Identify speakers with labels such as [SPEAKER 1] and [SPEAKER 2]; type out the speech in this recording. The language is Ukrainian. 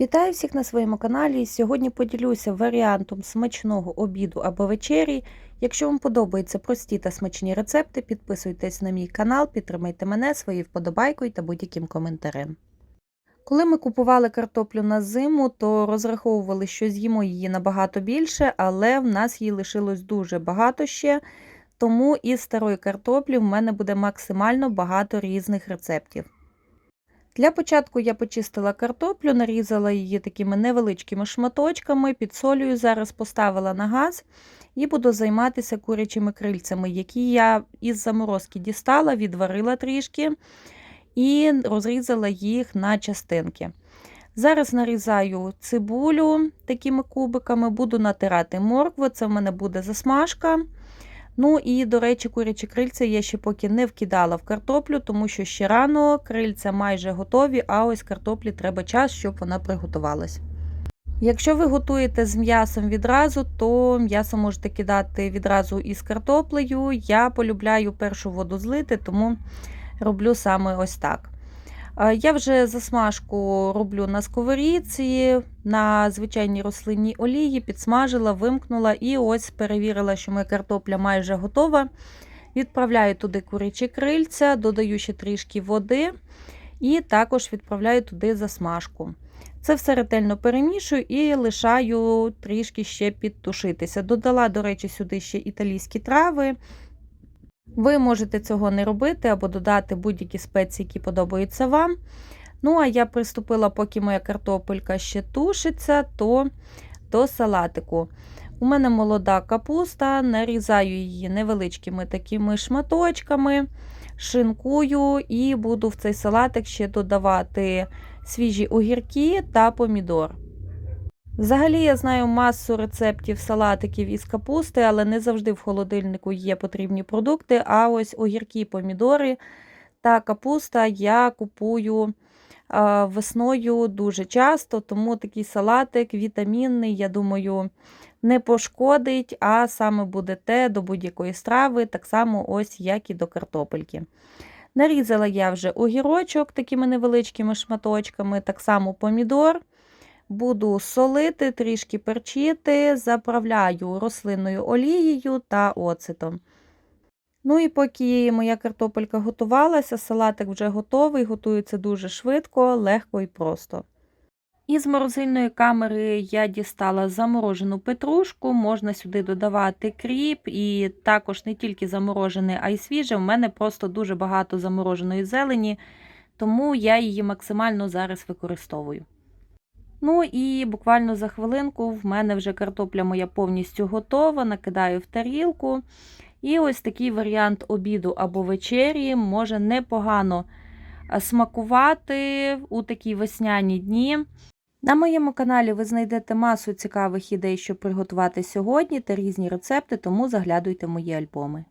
[SPEAKER 1] Вітаю всіх на своєму каналі. Сьогодні поділюся варіантом смачного обіду або вечері. Якщо вам подобаються прості та смачні рецепти, підписуйтесь на мій канал, підтримайте мене своєю вподобайкою та будь-яким коментарем. Коли ми купували картоплю на зиму, то розраховували, що з'їмо її набагато більше, але в нас її лишилось дуже багато ще. Тому із старої картоплі в мене буде максимально багато різних рецептів. Для початку я почистила картоплю, нарізала її такими невеличкими шматочками, підсолюю, зараз поставила на газ і буду займатися курячими крильцями, які я із заморозки дістала, відварила трішки і розрізала їх на частинки. Зараз нарізаю цибулю такими кубиками, буду натирати моркву, це в мене буде засмажка. Ну і, до речі, курячі крильця я ще поки не вкидала в картоплю, тому що ще рано крильця майже готові, а ось картоплі треба час, щоб вона приготувалась. Якщо ви готуєте з м'ясом відразу, то м'ясо можете кидати відразу із картоплею. Я полюбляю першу воду злити, тому роблю саме ось так. Я вже засмажку роблю на сковорідці, на звичайній рослинній олії, підсмажила, вимкнула і ось перевірила, що моя картопля майже готова. Відправляю туди курячі крильця, додаю ще трішки води і також відправляю туди засмажку. Це все ретельно перемішую і лишаю трішки ще підтушитися. Додала, до речі, сюди ще італійські трави. Ви можете цього не робити або додати будь-які спеції, які подобаються вам. Ну, а я приступила, поки моя картопелька ще тушиться, то до салатику. У мене молода капуста, нарізаю її невеличкими такими шматочками, шинкую і буду в цей салатик ще додавати свіжі огірки та помідор. Взагалі, я знаю масу рецептів салатиків із капусти, але не завжди в холодильнику є потрібні продукти. А ось огірки, помідори та капуста я купую весною дуже часто, тому такий салатик вітамінний, я думаю, не пошкодить, а саме буде те до будь-якої страви, так само ось як і до картопельки. Нарізала я вже огірочок такими невеличкими шматочками, так само помідор. Буду солити, трішки перчити, заправляю рослинною олією та оцетом. Ну і поки моя картопелька готувалася, салатик вже готовий, готується дуже швидко, легко і просто. Із морозильної камери я дістала заморожену петрушку, можна сюди додавати кріп, і також не тільки заморожений, а й свіже. У мене просто дуже багато замороженої зелені, тому я її максимально зараз використовую. Ну і буквально за хвилинку в мене вже картопля моя повністю готова, накидаю в тарілку. І ось такий варіант обіду або вечері може непогано смакувати у такі весняні дні. На моєму каналі ви знайдете масу цікавих ідей, щоб приготувати сьогодні та різні рецепти, тому заглядуйте мої альбоми.